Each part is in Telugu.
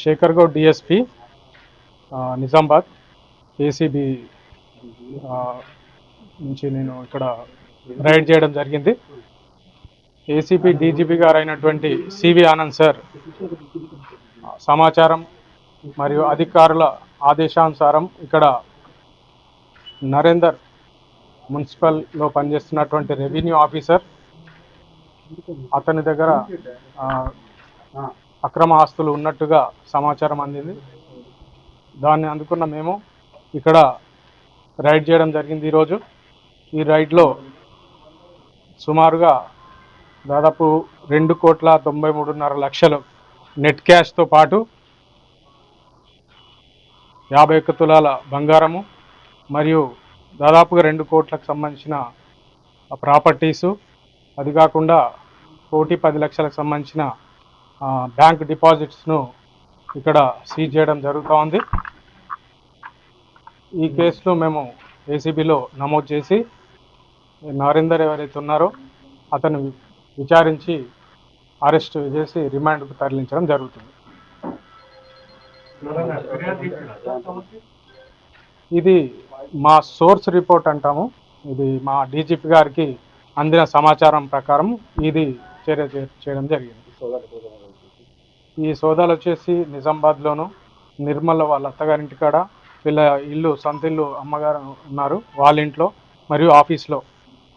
శేఖర్ గౌడ్ డిఎస్పి నిజామాబాద్ ఏసీబీ నుంచి నేను ఇక్కడ రైడ్ చేయడం జరిగింది. ఏసీపీ డీజీపీ గారు అయినటువంటి సివి ఆనంద్ సార్ సమాచారం మరియు అధికారుల ఆదేశానుసారం ఇక్కడ నరేందర్ మున్సిపల్లో పనిచేస్తున్నటువంటి రెవెన్యూ ఆఫీసర్ అతని దగ్గర అక్రమ ఆస్తులు ఉన్నట్టుగా సమాచారం అందింది. దాన్ని అందుకున్న మేము ఇక్కడ రైడ్ చేయడం జరిగింది ఈరోజు. ఈ రైడ్లో సుమారుగా దాదాపు రెండు కోట్ల తొంభై మూడున్నర లక్షలు నెట్ క్యాష్తో పాటు యాభై ఒక్క తులాల బంగారము మరియు దాదాపుగా రెండు కోట్లకు సంబంధించిన ప్రాపర్టీసు. అది కాకుండా కోటి పది లక్షలకు సంబంధించిన బ్యాంక్ డిపాజిట్స్ను ఇక్కడ సీజ్ చేయడం జరుగుతూ ఉంది. ఈ కేసులో మేము ఏసీబీలో నమోదు చేసి నరేందర్ ఎవరైతే ఉన్నారో అతను విచారించి అరెస్ట్ చేసి రిమాండ్కు తరలించడం జరుగుతుంది. ఇది మా సోర్స్ రిపోర్ట్ అంటాము. ఇది మా డీజీపీ గారికి అందిన సమాచారం ప్రకారం ఇది చర్య చేయడం జరిగింది. ఈ సోదాలు వచ్చేసి నిజామాబాద్లోను నిర్మల్ వాళ్ళ అత్తగారింటి కాడ వీళ్ళ ఇల్లు సంతిల్లు అమ్మగారు ఉన్నారు వాళ్ళ ఇంట్లో మరియు ఆఫీస్లో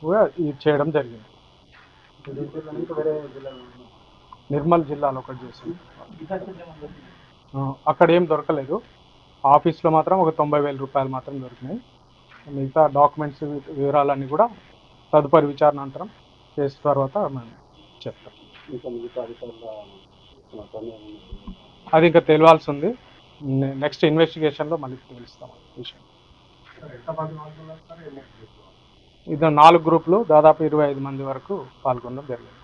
కూడా ఇది చేయడం జరిగింది. నిర్మల్ జిల్లాలో ఒకటి చేసింది. అక్కడ ఏం దొరకలేదు. ఆఫీస్లో మాత్రం ఒక తొంభై వేల రూపాయలు మాత్రం దొరికినాయి. మిగతా డాక్యుమెంట్స్ వివరాలన్నీ కూడా తదుపరి విచారణ అనంతరం చేసిన తర్వాత మేము చెప్తాం. అది ఇంకా తెలియాల్సి ఉంది నెక్స్ట్ ఇన్వెస్టిగేషన్లో మళ్ళీ తెలుస్తాం. విషయం ఇది నాలుగు గ్రూపులు దాదాపు ఇరవై ఐదు మంది వరకు పాల్గొనడం జరిగింది.